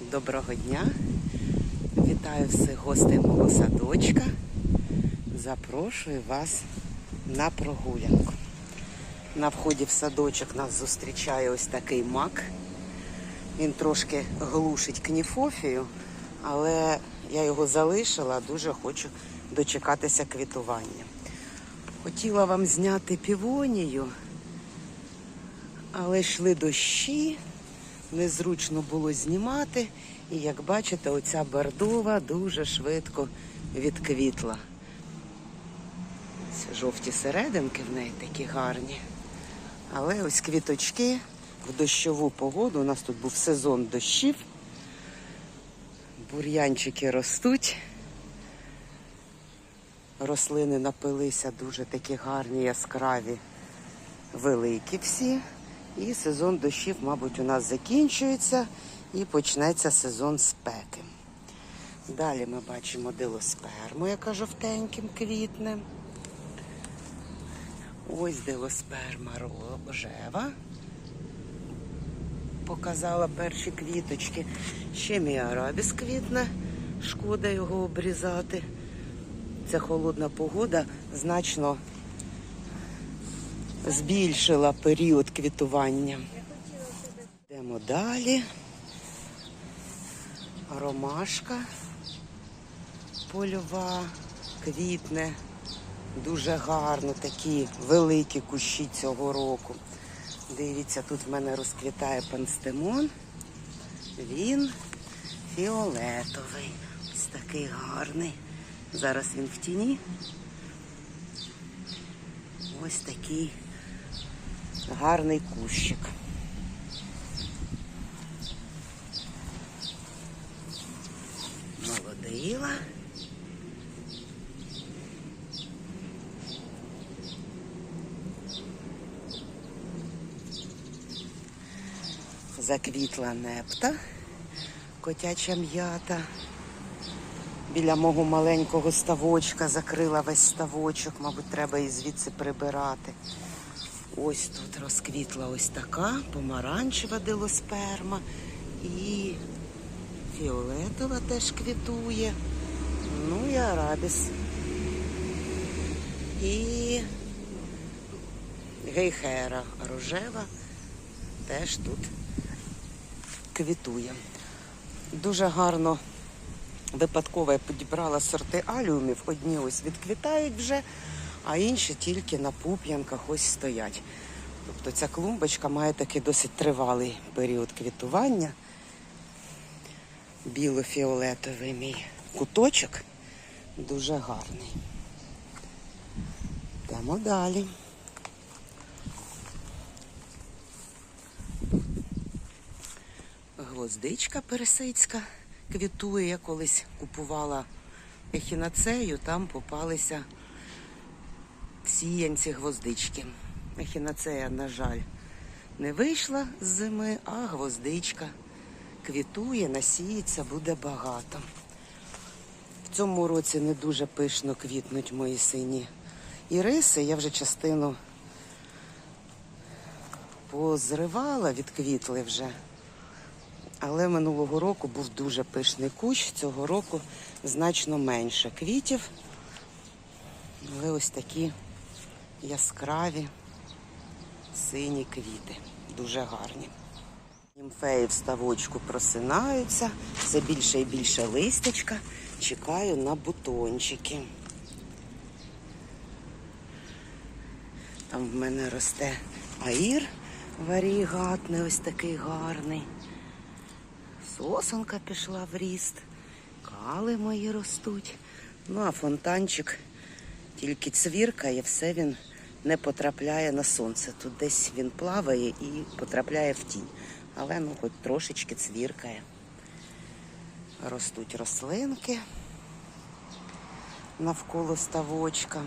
Доброго дня. Вітаю всіх гостей мого садочка. Запрошую вас на прогулянку. На вході в садочок нас зустрічає ось такий мак. Він трошки глушить кніфофію, але я його залишила, дуже хочу дочекатися квітування. Хотіла вам зняти півонію, але йшли дощі, незручно було знімати. І як бачите, оця бордова дуже швидко відквітла. Ці жовті серединки в неї такі гарні. Але ось квіточки в дощову погоду. У нас тут був сезон дощів. Бур'янчики ростуть. Рослини напилися дуже такі гарні, яскраві, великі всі. І сезон дощів, мабуть, у нас закінчується і почнеться сезон спеки. Далі ми бачимо дилосперму, яка жовтеньким квітне. Ось дилосперма рожева. Показала перші квіточки. Ще мій арабіс квітне, шкода його обрізати. Ця холодна погода значно збільшила період квітування. Йдемо далі. Ромашка польова квітне. Дуже гарно такі великі кущі цього року. Дивіться, тут в мене розквітає панстемон. Він фіолетовий. Ось такий гарний. Зараз він в тіні. Ось такий гарний кущик. Молодила. Заквітла непта, котяча м'ята. Біля мого маленького ставочка закрила весь ставочок, мабуть, треба і звідси прибирати. Ось тут розквітла ось така помаранчева дилосперма і фіолетова теж квітує. Ну і арабіс. І гейхера рожева теж тут квітує. Дуже гарно випадково я підібрала сорти аліумів. Одні ось відквітають вже, а інші тільки на пуп'янках ось стоять. Тобто ця клумбочка має такий досить тривалий період квітування. Біло-фіолетовий мій куточок дуже гарний. Йдемо далі. Гвоздичка пересицька квітує. Я колись купувала ехінацею, там попалися сіянці гвоздички. Ехінацея, на жаль, не вийшла з зими, а гвоздичка квітує, насіється, буде багато. В цьому році не дуже пишно квітнуть мої сині іриси. Я вже частину позривала, відквітли вже. Але минулого року був дуже пишний кущ, цього року значно менше квітів. Але ось такі яскраві сині квіти, дуже гарні. Німфеї в ставочку просинаються, все більше і більше листячка. Чекаю на бутончики. Там в мене росте аїр варігатний, ось такий гарний. Сосонка пішла в ріст, кали мої ростуть. Ну а фонтанчик тільки цвіркає, все він не потрапляє на сонце. Тут десь він плаває і потрапляє в тінь. Але ну хоч трошечки цвіркає. Ростуть рослинки навколо ставочка.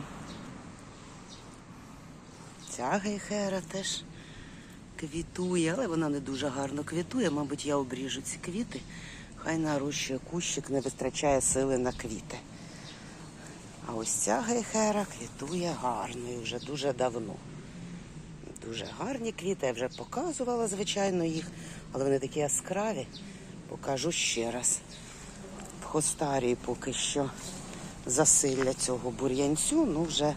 Ця гейхера теж квітує, але вона не дуже гарно квітує. Мабуть, я обріжу ці квіти. Хай нарощує кущик, не витрачає сили на квіти. А ось ця гейхера квітує гарно і вже дуже давно. Дуже гарні квіти, я вже показувала, звичайно, їх, але вони такі яскраві. Покажу ще раз. В хостарії поки що засилля цього бур'янцю. Ну вже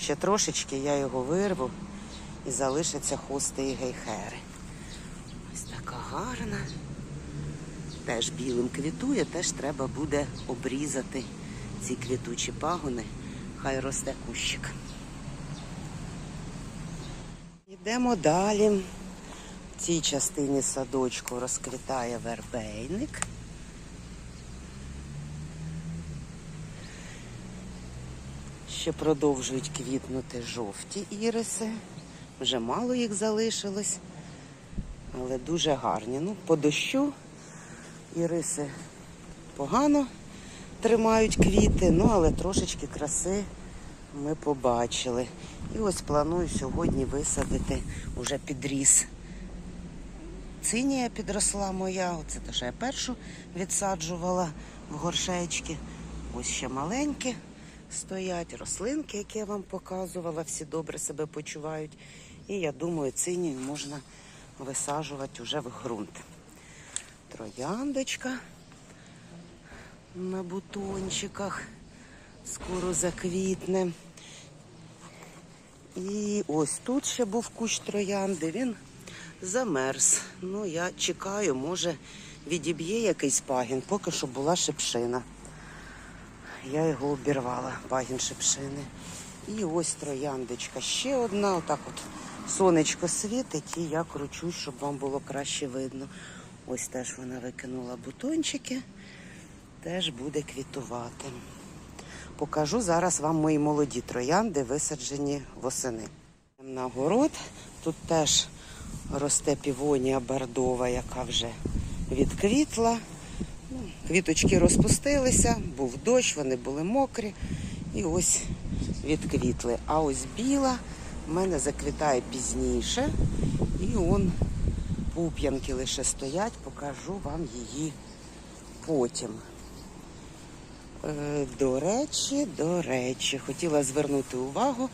ще трошечки я його вирву і залишаться хости і гейхери. Ось така гарна. Теж білим квітує, теж треба буде обрізати ці квітучі пагони. Хай росте кущик. Йдемо далі. В цій частині садочку розквітає вербейник. Ще продовжують квітнути жовті іриси. Вже мало їх залишилось, але дуже гарні. Ну, по дощу іриси погано тримають квіти, ну але трошечки краси ми побачили. І ось планую сьогодні висадити уже підріс. Цинія підросла моя, оце те, що я першу відсаджувала в горшечки. Ось ще маленькі стоять, рослинки, які я вам показувала, всі добре себе почувають. І я думаю, цинію можна висаджувати вже в ґрунт. Трояндочка на бутончиках скоро заквітне. І ось тут ще був кущ троянди, він замерз. Ну, я чекаю, може відіб'є якийсь пагін, поки що була шипшина. Я його обірвала, пагін шипшини. І ось трояндочка. Ще одна, отак от сонечко світить, і я кручусь, щоб вам було краще видно. Ось теж вона викинула бутончики, теж буде квітувати. Покажу зараз вам мої молоді троянди, висаджені восени. На город тут теж росте півонія бордова, яка вже відквітла. Ну, Квіточки розпустилися, був дощ, вони були мокрі і ось відквітли. А ось біла в мене заквітає пізніше. І он пуп'янки лише стоять, покажу вам її потім. Е, До речі, до речі, хотіла звернути увагу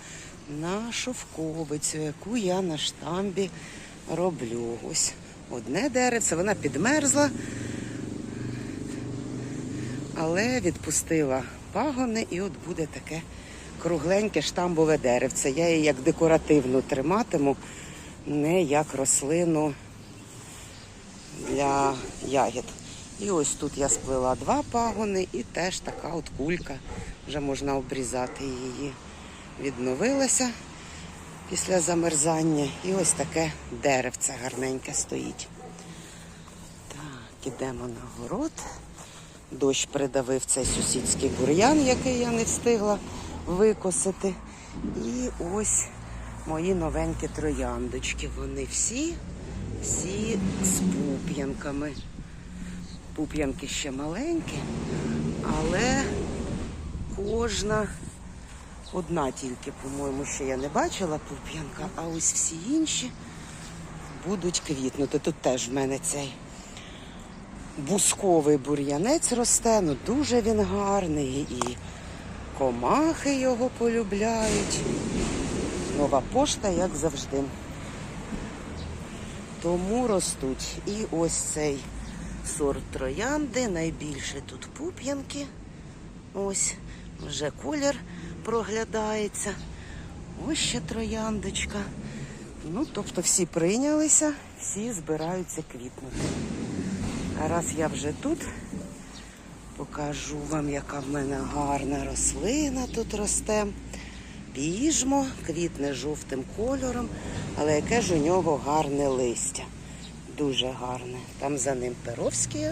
на шовковицю, яку я на штамбі роблю. Ось одне деревце, вона підмерзла, але відпустила пагони і от буде таке кругленьке штамбове деревце. Я її як декоративну триматиму, не як рослину для ягід. І ось тут я сплела два пагони і теж така от кулька. Вже можна обрізати її. Відновилася після замерзання. І ось таке деревце гарненьке стоїть. Так, ідемо на город. Дощ придавив цей сусідський бур'ян, який я не встигла викосити. І ось мої новенькі трояндочки. Вони всі, всі з пуп'янками. Пуп'янки ще маленькі, але кожна одна тільки, по-моєму, ще я не бачила пуп'янка, а ось всі інші будуть квітнути. Тут теж в мене цей бусковий бур'янець росте, ну дуже він гарний і комахи його полюбляють. Нова пошта, як завжди. Тому ростуть. І ось цей сорт троянди. Найбільше тут пуп'янки. Ось вже колір проглядається. Ось ще трояндочка. Ну, тобто всі прийнялися, всі збираються квітнути. А раз я вже тут, покажу вам, яка в мене гарна рослина тут росте. Піжмо, квітне жовтим кольором, але яке ж у нього гарне листя. Дуже гарне. Там за ним перовські.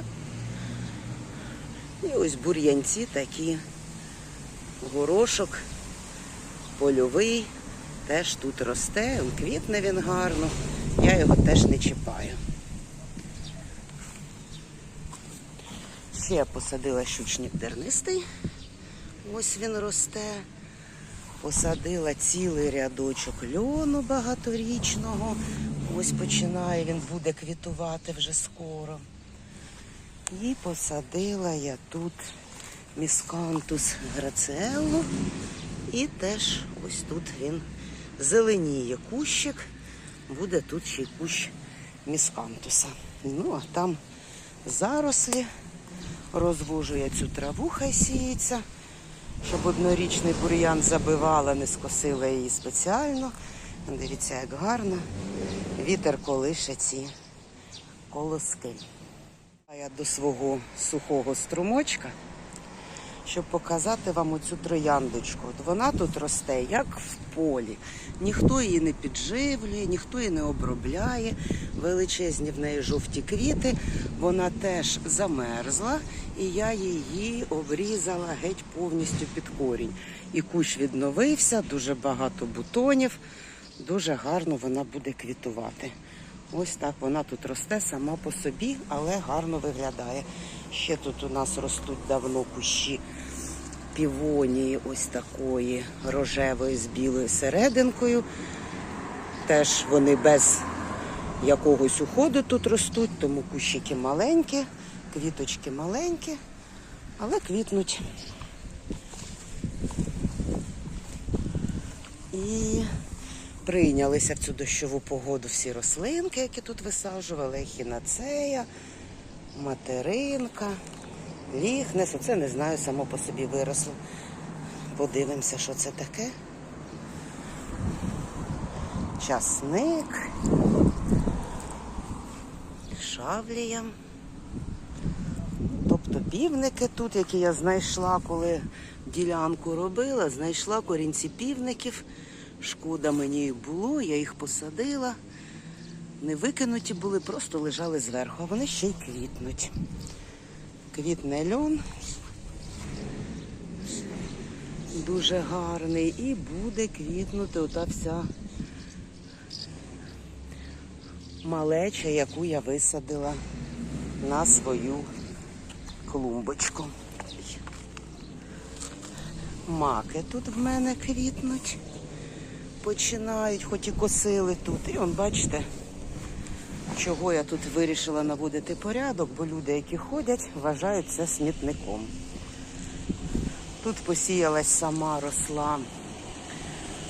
І ось бур'янці такі. Горошок польовий теж тут росте, квітне він гарно. Я його теж не чіпаю. Ще я посадила щучник дернистий. Ось він росте. Посадила цілий рядочок льону багаторічного. Ось починає, він буде квітувати вже скоро. І посадила я тут міскантус грацеллу. І теж ось тут він зеленіє кущик. Буде тут ще й кущ міскантуса. Ну, а там зарослі. Розвожу я цю траву, хай сіється, щоб однорічний бур'ян забивала, не скосила її спеціально. Дивіться, як гарно. Вітер колише ці колоски. А я до свого сухого струмочка, щоб показати вам оцю трояндочку. От вона тут росте, як в полі. Ніхто її не підживлює, ніхто її не обробляє. Величезні в неї жовті квіти. Вона теж замерзла, і я її обрізала геть повністю під корінь. І кущ відновився, дуже багато бутонів. Дуже гарно вона буде квітувати. Ось так вона тут росте сама по собі, але гарно виглядає. Ще тут у нас ростуть давно кущі півонії, ось такої рожевої з білою серединкою. Теж вони без якогось уходу тут ростуть, тому кущики маленькі, квіточки маленькі, але квітнуть. І прийнялися в цю дощову погоду всі рослинки, які тут висаджували, хінацея, материнка, ліхнес. Оце не знаю, само по собі виросло. Подивимося, що це таке. Часник, шавлія. Тобто півники тут, які я знайшла, коли ділянку робила, знайшла корінці півників. Шкода мені їх було, я їх посадила. Не викинуті були, просто лежали зверху, а вони ще й квітнуть. Квітне льон. Дуже гарний. І буде квітнути ота вся малеча, яку я висадила на свою клумбочку. Маки тут в мене квітнуть починають, хоч і косили тут. І он, бачите, чого я тут вирішила наводити порядок, бо люди, які ходять, вважають це смітником. Тут посіялась сама росла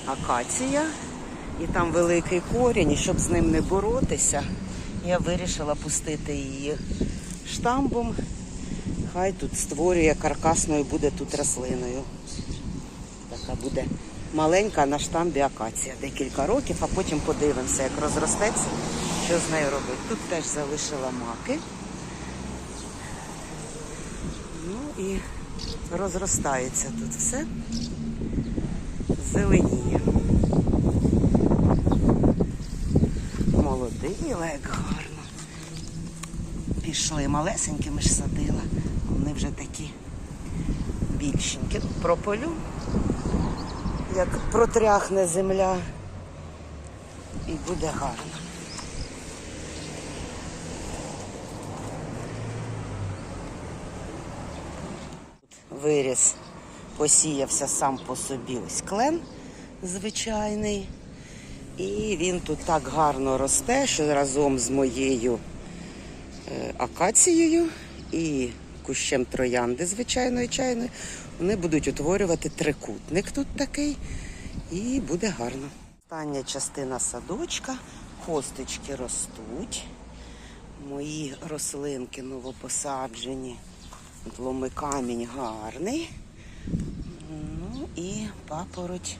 акація, і там великий корінь, і щоб з ним не боротися, я вирішила пустити її штамбом. Хай тут створює каркасною буде тут рослиною. Така буде маленька на штамбі акація. Декілька років, а потім подивимося, як розростеться, що з нею робити. Тут теж залишила маки. Ну і розростається тут все. Зеленіє. Молодий, але як гарно. Пішли малесенькими ж садила. Вони вже такі більшенькі. Прополю як протряхне земля і буде гарно. Виріс, посіявся сам по собі ось клен звичайний. І він тут так гарно росте, що разом з моєю е, акацією і кущем троянди звичайної чайної вони будуть утворювати трикутник тут такий, і буде гарно. Остання частина садочка, хосточки ростуть. Мої рослинки новопосаджені. Тломи камінь гарний. Ну і папороть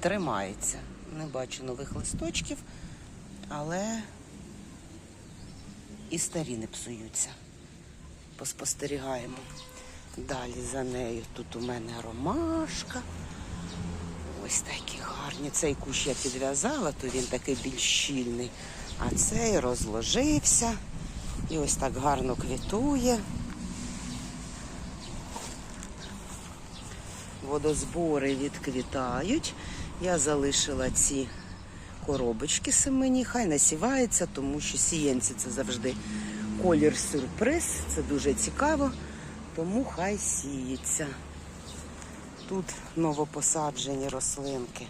тримається. Не бачу нових листочків, але і старі не псуються. Поспостерігаємо. Далі за нею тут у мене ромашка. Ось такі гарні. Цей кущ я підв'язала, то він такий більш щільний. А цей розложився і ось так гарно квітує. Водозбори відквітають. Я залишила ці коробочки семені, хай насівається, тому що сіянці це завжди колір сюрприз, це дуже цікаво тому хай сіється. Тут новопосаджені рослинки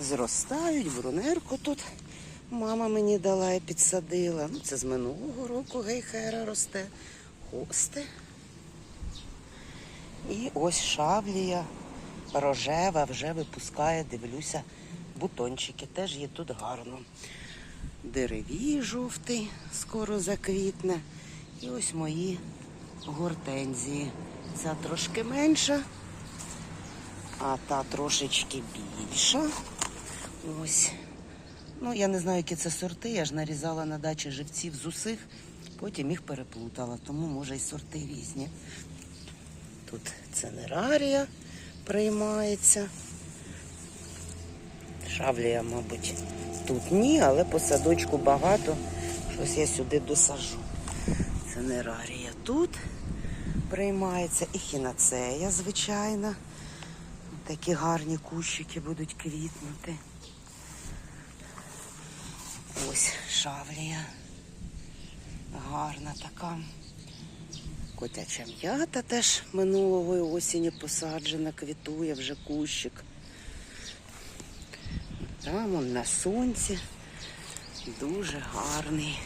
зростають, брунерку тут мама мені дала і підсадила. Ну, Це з минулого року гейхера росте, хости. І ось шавлія рожева вже випускає, дивлюся, бутончики. Теж є тут гарно. Деревій жовтий, скоро заквітне. І ось мої гортензії. Ця трошки менша, а та трошечки більша. Ось. Ну, я не знаю, які це сорти. Я ж нарізала на дачі живців з усіх, потім їх переплутала, тому може і сорти різні. Тут ценерарія приймається. Шавлія, мабуть, тут ні, але по садочку багато. Щось я сюди досажу. Ценерарія тут приймається і хінацея, звичайно. Такі гарні кущики будуть квітнути. Ось шавлія. Гарна така. Котяча м'ята теж минулої осені посаджена, квітує вже кущик. Там он на сонці. Дуже гарний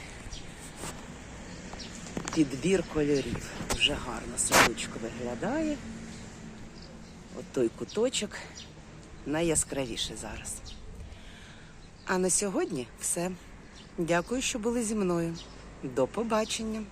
підбір кольорів. Дуже гарно садочко виглядає. От той куточок найяскравіший зараз. А на сьогодні все. Дякую, що були зі мною. До побачення.